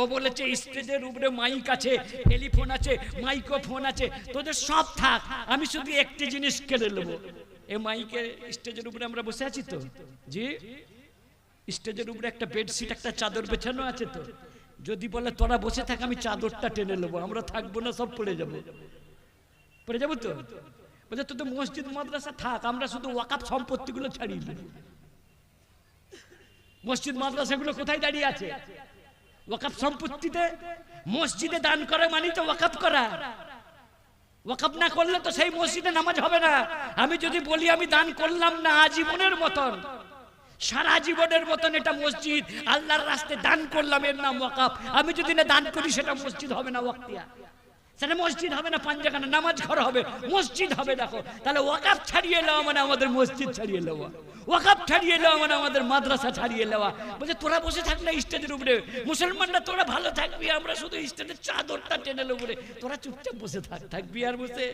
ও বলেছে স্টেজের উপরে মাইক আছে, টেলিফোন আছে, মাইক্রোফোন আছে, তোদের সব থাক, আমি শুধু একটি জিনিস কেড়ে নেব। এই মাইকে স্টেজের উপরে আমরা বসে আছি তো? জি? স্টেজের উপরে একটা বেডশিট, একটা চাদর বেছানো আছে তো? যদি বলে, তোরা বসে থাক, আমি চাদরটা টেনে নেব, আমরা থাকব না, সব পড়ে যাব। পড়ে যাব তো? বলছে, তোদের মসজিদ, মাদ্রাসা থাক, আমরা শুধু ওয়াকাপ সম্পত্তিগুলো ছাড়িয়ে দেবো। মসজিদ, মাদ্রাসাগুলো কোথায় দাঁড়িয়ে আছে? ওয়াকাপ সম্পত্তিতে মসজিদে দান করা মানে তো ওয়াকাপ করা। ওয়াকাপ না করলে তো সেই মসজিদে নামাজ হবে না। আমি যদি বলি আমি দান করলাম না আজীবনের মতন, সারা জীবনের মতন এটা মসজিদ, আল্লাহর রাস্তায় দান করলাম এর নাম ওয়াকাপ আমি যদি না দান করি সেটা মসজিদ হবে না ওয়াক্তিয়া। সেটা মসজিদ হবে না পাঞ্জাখানা নামাজ ঘর হবে, মসজিদ হবে, দেখো। তাহলে ওয়াকাপ ছাড়িয়ে নেওয়া মানে আমাদের মসজিদ ছাড়িয়ে নেওয়া ওয়াকাপ ছাড়িয়ে নেওয়া মানে আমাদের মাদ্রাসা ছাড়িয়ে নেওয়া বলছে, তোরা বসে থাক না স্টেজের উপরে। মুসলমানরা তোরা ভালো থাকবি, আমরা শুধু স্টেজের চাদরটা টেনে নেব তোরা চুপচাপ বসে থাক, থাকবি আর বসে।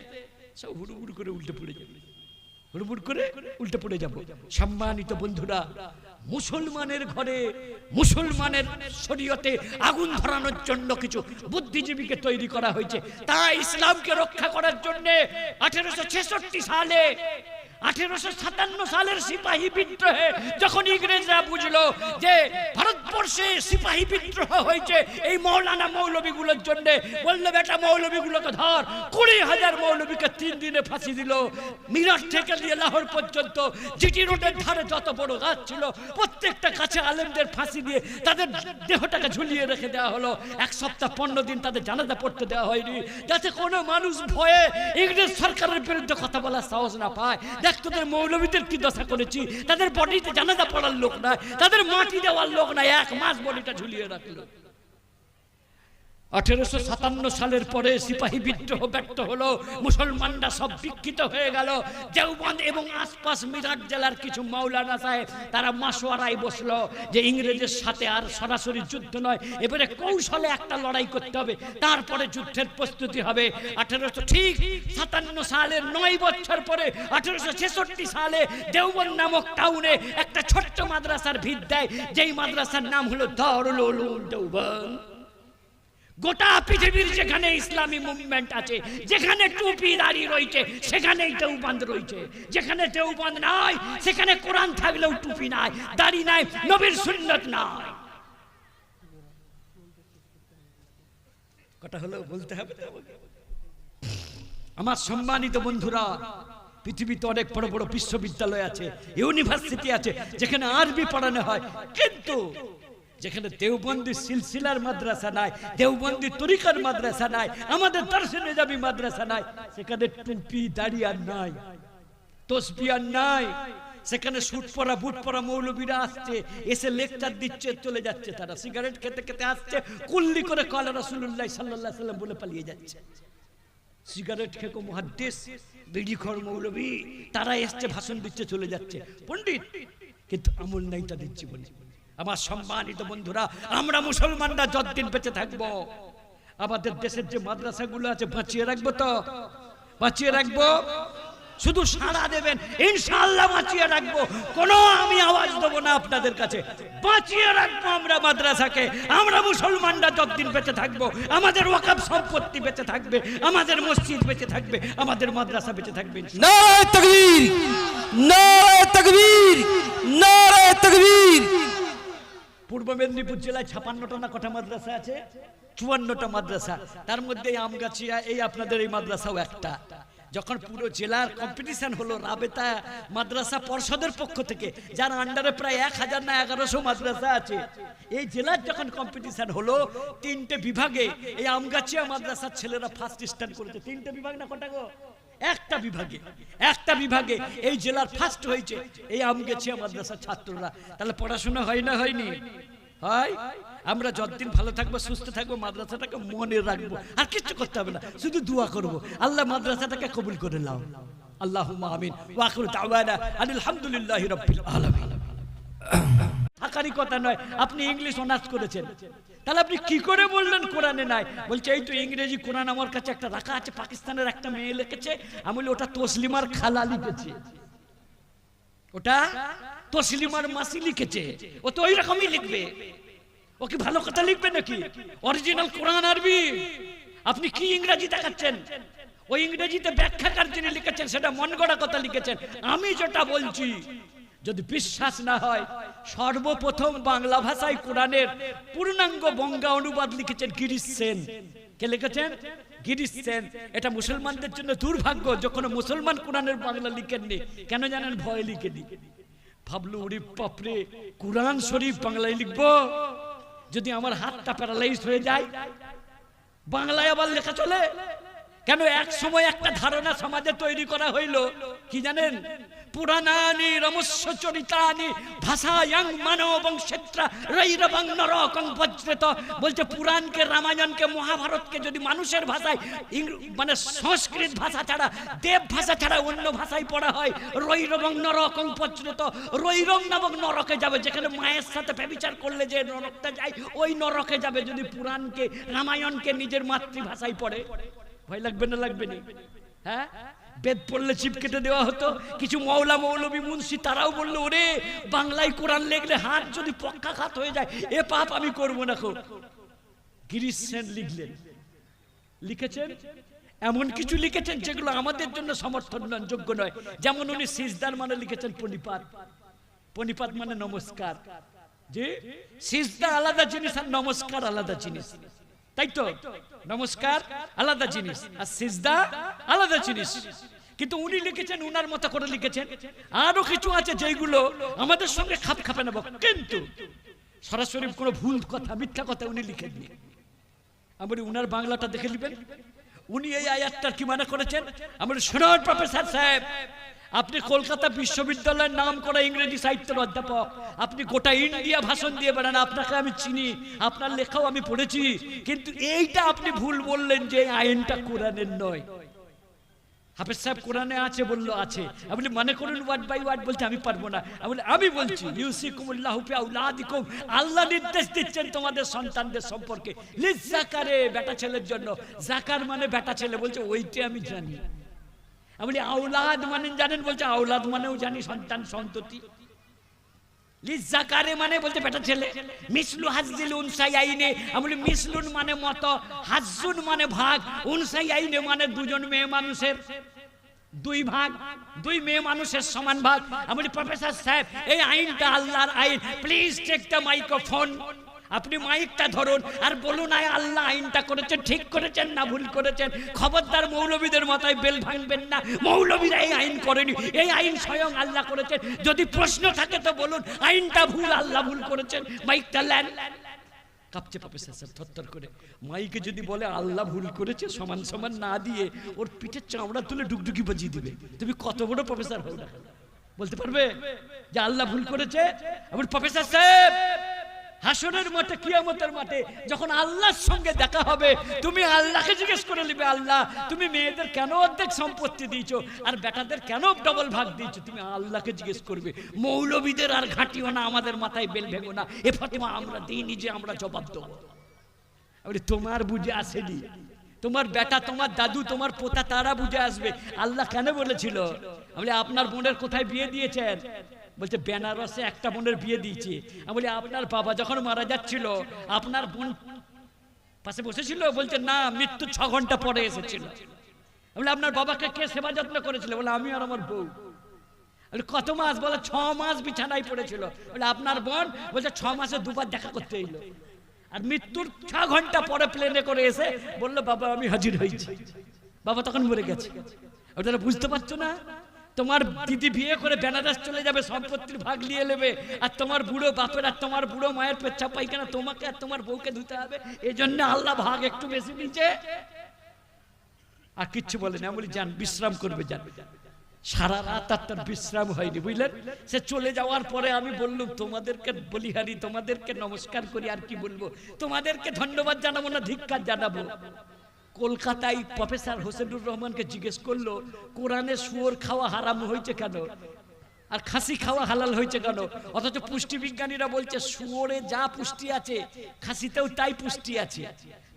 সব হুড়ুহুড় করে উল্টে পড়ে যাবে। হুড়ুহুড় করে উল্টে পড়ে যাব। সম্মানিত বন্ধুরা, মুসলমানের ঘরে, মুসলমানের শরীয়তে আগুন ধরানোর জন্য কিছু বুদ্ধিজীবীকে তৈরি করা হয়েছে। তা ইসলামকে রক্ষা করার জন্য আঠেরোশো ছেষট্টি সালে আঠেরোশো সাতান্ন সালের সিপাহী বিদ্রোহে যখন ইংরেজরা বুঝলো যে ভারতবর্ষে সিপাহী বিদ্রোহ হয়েছে, এই মৌলানা মৌলবীগুলোর জন্য বলল, বেটা মৌলবীগুলোকে ধর, কুড়ি হাজার মৌলবীকে তিন দিনে ফাঁসি দিল। মিরাট থেকে লাহোর পর্যন্ত জিটি রোডের ধারে যত বড় গাছ ছিল, প্রত্যেকটা কাছে আলেমদের ফাঁসি দিয়ে তাদের দেহটাকে ঝুলিয়ে রেখে দেওয়া হলো। এক সপ্তাহ পনেরো দিন তাদের জানাজা পড়তে দেওয়া হয়নি। যাতে কোনো মানুষ ভয়ে ইংরেজ সরকারের বিরুদ্ধে কথা বলার সাহস না পায়। দেখ, তোদের মৌলবীদের কি দশা করেছি? তাদের বডিতে জানাজা পড়ার লোক নাই, তাদের মাটি দেওয়ার লোক নাই, এক মাস বডিটা ঝুলিয়ে রাখল। আঠেরোশো সাতান্ন সালের পরে সিপাহী বিদ্রোহ ব্যর্থ হলো। মুসলমানরা সব বিক্ষিত হয়ে গেল। দেওবন্দ এবং আশপাশ মিরাট জেলার কিছু মাওলানা সাহেব, তারা মাসোয়ারায় বসল যে ইংরেজের সাথে আর সরাসরি যুদ্ধ নয়। এবারে কৌশলে একটা লড়াই করতে হবে, তারপরে যুদ্ধের প্রস্তুতি হবে। আঠেরোশো ঠিক সাতান্ন সালের নয় বছর পরে, আঠেরোশো ছেষট্টি সালে দেওবন্দ নামক টাউনে একটা ছোট্ট মাদ্রাসার ভিত দেয়, যেই মাদ্রাসার নাম হলো দারুল দেওবন্দ। গোটা পৃথিবীর যেখানে ইসলামী মুভমেন্ট আছে, যেখানে টুপি দাড়ি রয়েছে, সেখানেই দেওবান্ধ রয়েছে। যেখানে দেওবান্ধ নাই, সেখানে কোরআন থাকলেও টুপি নাই, দাড়ি নাই, নবীর সুন্নত নাই। কথা হলো বলতে হবে আমার সম্মানিত বন্ধুরা, পৃথিবীতে অনেক বড় বড় বিশ্ববিদ্যালয় আছে, ইউনিভার্সিটি আছে, যেখানে আরবি পড়ানো হয়, কিন্তু যেখানে দেওবন্দি সিলসিলার মাদ্রাসা নাই, দেওবন্দি তরিকার মাদ্রাসা নাই, আমাদের দর্শনে যাবি মাদ্রাসা নাই, সেখানে টুপি দাড়ি আর নাই, তসবি আর নাই, সেখানে সুট পরা, বুট পরা মৌলবীরা আসছে, এসে লেকচার দিচ্ছে, চলে যাচ্ছে তারা সিগারেট খেতে খেতে আসছে, কুল্লি করে কলা রসুল্লাহ সাল্লাহ সাল্লাম বলে পালিয়ে যাচ্ছে। সিগারেট খেকো মহাদ্দেশ বিড়িখর মৌলবী, তারা এসছে, ভাষণ দিচ্ছে, চলে যাচ্ছে। পণ্ডিত, কিন্তু আমল নাই তাদের জীবনে। আমার সম্মানিত বন্ধুরা, আমরা মুসলমানরা যতদিন বেঁচে থাকব, আমাদের দেশের যে মাদ্রাসাগুলো আছে, বাঁচিয়ে রাখব তো? বাঁচিয়ে রাখব? শুধু সাড়া দেবেন, ইনশাআল্লাহ বাঁচিয়ে রাখব। কোনো আমি আওয়াজ দেবো না আপনাদের কাছে। বাঁচিয়ে রাখব আমরা মাদ্রাসাকে। আমরা মুসলমানরা যতদিন বেঁচে থাকব, আমাদের ওয়াকাব সম্পত্তি বেঁচে থাকবে, আমাদের মসজিদ বেঁচে থাকবে, আমাদের মাদ্রাসা বেঁচে থাকবে নারায় তকবীর নারায় তকবীর নারায় তকবীর। পূর্ব মেদিনীপুর জেলায় ছাপান্নটা না কটা মাদ্রাসা আছে? চুয়ান্নটা মাদ্রাসা। তার মধ্যে এই আমগাছিয়া, এই আপনাদের এই মাদ্রাসাও একটা। যখন পুরো জেলার কম্পিটিশন হলো রাবেতা মাদ্রাসা পর্ষদের পক্ষ থেকে, যার আন্ডারে প্রায় এক হাজার না এগারোশো মাদ্রাসা আছে। এই জেলার যখন কম্পিটিশন হলো, তিনটে বিভাগে এই আমগাছিয়া মাদ্রাসার ছেলেরা ফার্স্ট স্ট্যান্ড করেছে। তিনটে বিভাগ না কটা গো? একটা বিভাগে। একটা বিভাগে এই জেলার ফার্স্ট হয়েছে এই আমগেছিয়া মাদ্রাসার ছাত্ররা। তাহলে পড়াশোনা হয় না হয়নি? আমরা যতদিন ভালো থাকব, সুস্থ থাকব, মাদ্রাসাটাকে মনে রাখব। আর কিছু করতে হবে না, শুধু দোয়া করব। আল্লাহ মাদ্রাসাটাকে কবুল করে নাও। আল্লাহ আমিন। ওয়াকুর দাওয়ানা আলহামদুলিল্লাহ রাব্বিল আলামিন। থাকারই কথা নয়, আপনি ইংলিশ অনার্স করেছেন। তাহলে আপনি কি করে বললেন কোরআনে নাই? বলছে, এই তো ইংরেজি কোরআন আমার কাছে একটা রাখা আছে, পাকিস্তানের একটা মেয়ে লিখেছে। আমি ওটা তসলিমার খালা লিখেছে। ওটা তসলিমার মাসি লিখেছে। ও তো ওই রকমই লিখবে। ও কি ভালো কথা লিখবে নাকি? অরিজিনাল কোরআন আরবি আপনি কি ইংরেজি দেখাচ্ছেন? ওই ইংরেজিতে ব্যাখ্যাকার যিনি লিখেছেন, সেটা মন গড়া কথা লিখেছেন। আমি যেটা বলছি, যদি বিশ্বাস না হয়, সর্বপ্রথম বাংলা ভাষায় কোরআনের পূর্ণাঙ্গ বঙ্গা অনুবাদ লিখেছেন গিরিশ সেন। কে লিখেছেন? গিরিশ সেন। এটা মুসলমানদের জন্য দুর্ভাগ্য যখন মুসলমান কোরআনের বাংলা লিখেননি। কেন জানেন? ভয় লিখে লিখেনি। ভাবলো, ওরে বাপরে, কোরআন শরীফ বাংলায় লিখব? যদি আমার হাতটা প্যারালাইজ হয়ে যায়, বাংলায় আবার লেখা চলে? কেন এক সময় একটা ধারণা সমাজে তৈরি করা হইল, কি জানেন? পুরাণানি রমস্য চরিতানি, ভাষায়াং মানব বংশেত্রা রৈরবং নরকং বজ্রত। বলছে পুরাণকে, রামায়ণকে, মহাভারতকে যদি মানুষের ভাষায় মানে সংস্কৃত ভাষা ছাড়া, দেব ভাষা ছাড়া অন্য ভাষায় পড়া হয়, রৈরবং নরকং বজ্রত। রৈরং নামক নরকে যাবে, যেখানে মায়ের সাথে ব্যবিচার করলে যে নরকটা যায়, ওই নরকে যাবে যদি পুরাণকে, রামায়ণকে নিজের মাতৃভাষায় পড়ে। ভয় লাগবে না লাগবে না? হ্যাঁ? বেদ পড়লে চিপ কেটে দেওয়া হতো। কিছু মৌলা মৌলবী মুন্সি, তারাও বলল, ওরে, বাংলায় কোরআন লেখলে হাত যদি পক্ষাঘাত হয়ে যায়, এ পাপ আমি করব না খুব গিরিশ সেন লিখলেন। লিখেছেন? এমন কিছু লিখেছেন যেগুলো আমাদের জন্য সমর্থন যোগ্য নয়। যেমন উনি সিজদার মানে লিখেছেন পনিপাত। পনিপাত মানে নমস্কার। যে সিজদা আলাদা জিনিস আর নমস্কার আলাদা জিনিস। তাই তো? নমস্কার আলাদা জিনিস আর সিজদা আলাদা জিনিস। কিন্তু উনি লিখেছেন, উনার মতো করে লিখেছেন। আরও কিছু আছে যেগুলো আমাদের সঙ্গে খাপ খাপে নেব। কিন্তু সরাসরি কোনো ভুল কথা, মিথ্যা কথা উনি লিখেননি আমি উনার বাংলাটা দেখে নেবেন। উনি এই আয়াতটার কি মানে করেছেন? আমার শুনুন প্রফেসর সাহেব, আপনি কলকাতা বিশ্ববিদ্যালয়ের নাম করা ইংরেজি সাহিত্যের অধ্যাপক। আপনি গোটা ইন্ডিয়া ভাষণ দিয়ে বেড়ান, আপনাকে আমি চিনি, আপনার লেখাও আমি পড়েছি। কিন্তু এইটা আপনি ভুল বললেন যে আইনটা কোরআনের নয়। হাফেজ সাহেব কোরআনে আছে বলল আছে। আপনি মনে করুন ওয়ার্ড বাই ওয়ার্ড বলতে আমি পারব না। আমি আমি বলছি, ইউসিকুমুল্লাহু ফি আউলাদিকুম আল্লাহ নির্দেশ দিচ্ছেন তোমাদের সন্তানদের সম্পর্কে। জাকারে বেটা ছেলের জন্য। জাকার মানে বেটা ছেলে বলছে, ওইটা আমি জানি। আমি আউলাদ মানে জানেন? বলছে আউলাদ মানেও জানি, সন্তান সন্ততি। লিজাকারে মানে বলতে বেটা ছেলে। মিসলু হাজিল উনসাই আইনে। আমি বলি মিসলুন মানে মত হাজুন মানে ভাগ, উনসাই আইনে মানে দুজন মেয়ে মানুষের। দুই ভাগ, দুই মেয়ে মানুষের সমান ভাগ। আমি প্রফেসর সাহেব, এই আইনটা আল্লাহর আইন। প্লিজ টেক দ্য মাইক্রোফোন আপনি মাইকটা ধরুন আর বলুন, আয় আল্লাহ, আইনটা করেছেন, ঠিক করেছেন না ভুল করেছেন। খবরদার মৌলবীদের মাথায় বেল ভাঙবেন না। মৌলবীরা এই আইন করেনি। এই আইন স্বয়ং আল্লাহ করেছেন। যদি প্রশ্ন থাকে তো বলুন, আইনটা ভুল, আল্লাহ ভুল করেছেন। মাইকটা ল্যান কাঁপছে প্রফেসর স্যার থরথর করে। মাইকে যদি বলে, আল্লাহ ভুল করেছে, সমান সমান না দিয়ে ওর পিঠের চামড়া তুলে ডুকডুকি বাজিয়ে দিবে। তুমি কত বড় প্রফেসর হও না বলতে পারবে যে, আল্লাহ ভুল করেছে? আমার প্রফেসর সাহেব! হাসনের মাঠে, কিয়ামতের মাঠে যখন আল্লাহর সঙ্গে দেখা হবে, তুমি আল্লাহকে জিজ্ঞেস করে নিবে, আল্লাহ, তুমি মেয়েদের কেন অর্ধেক সম্পত্তি দিয়েছ আর বেটাদের কেন ডবল ভাগ দিয়েছ? তুমি আল্লাহকে জিজ্ঞেস করবে, মৌলবীদের আর ঘাটিও না, আমাদের মাথায় বেল ভেঙো না, এ ফাতেমা, আমরা দিইনি যে আমরা জবাব দেবো। তোমার বুঝে আসেনি। তোমার বেটা, তোমার দাদু, তোমার পোতা, তারা বুঝে আসবে। আল্লাহ কেন বলেছিল? বলে, আপনার বোনের কোথায় বিয়ে দিয়েছেন? বলছে, বেনারসে একটা বোনের বিয়ে দিয়েছে। আমি বলি, আপনার বাবা যখন মারা যাচ্ছিল, আপনার বোন পাশে বসেছিল? বলছে, না, মৃত্যু ছ ঘণ্টা পরে এসেছিল। বলে, আপনার বাবাকে কে সেবা যত্ন করেছিল? বলে, আমি আর আমার বউ। কত মাস? বলে, ছ মাস বিছানায় পড়েছিল। বলে, আপনার বোন? বলছে, ছ মাসে দুবার দেখা করতে এলো। আর মৃত্যুর ছ ঘণ্টা পরে প্লেনে করে এসে বলল, বাবা, আমি হাজির হয়েছি। বাবা তখন মরে গেছে। ওটা বুঝতে পারছ না? তোমার দিদি বিয়ে করে বেনারস চলে যাবে, সম্পত্তির ভাগ নিয়ে নেবে। আর তোমার বুড়ো বাপের আর তোমার বুড়ো মায়ের পেচ্ছা পাইখানা তোমাকে আর তোমার বউকে ধুতে হবে। এই জন্য আল্লাহ ভাগ একটু বেশি নিচে আর কিচ্ছু বলে না। বলি যান বিশ্রাম করবে যান সারা রাত আর তার বিশ্রাম হয়নি, বুঝলেন? সে চলে যাওয়ার পরে আমি বললাম, তোমাদেরকে বলিহারি তোমাদেরকে নমস্কার করি, আর কি বলব? তোমাদেরকে ধন্যবাদ জানাব না, ধিক্কার জানাব? কলকাতায় প্রফেসর হোসেনুর রহমানকে জিজ্ঞেস করল, কোরআনে শুয়োর খাওয়া হারাম হয়েছে কেন? আর খাসি খাওয়া হালাল হয়েছে কেন? অথচ পুষ্টি বিজ্ঞানীরা বলছে, শুয়োরে যা পুষ্টি আছে, খাসিতেও তাই পুষ্টি আছে।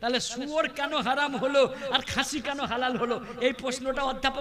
তাহলে শুয়োর কেন হারাম হলো আর খাসি কেন হালাল হলো? এই প্রশ্নটা অধ্যাপক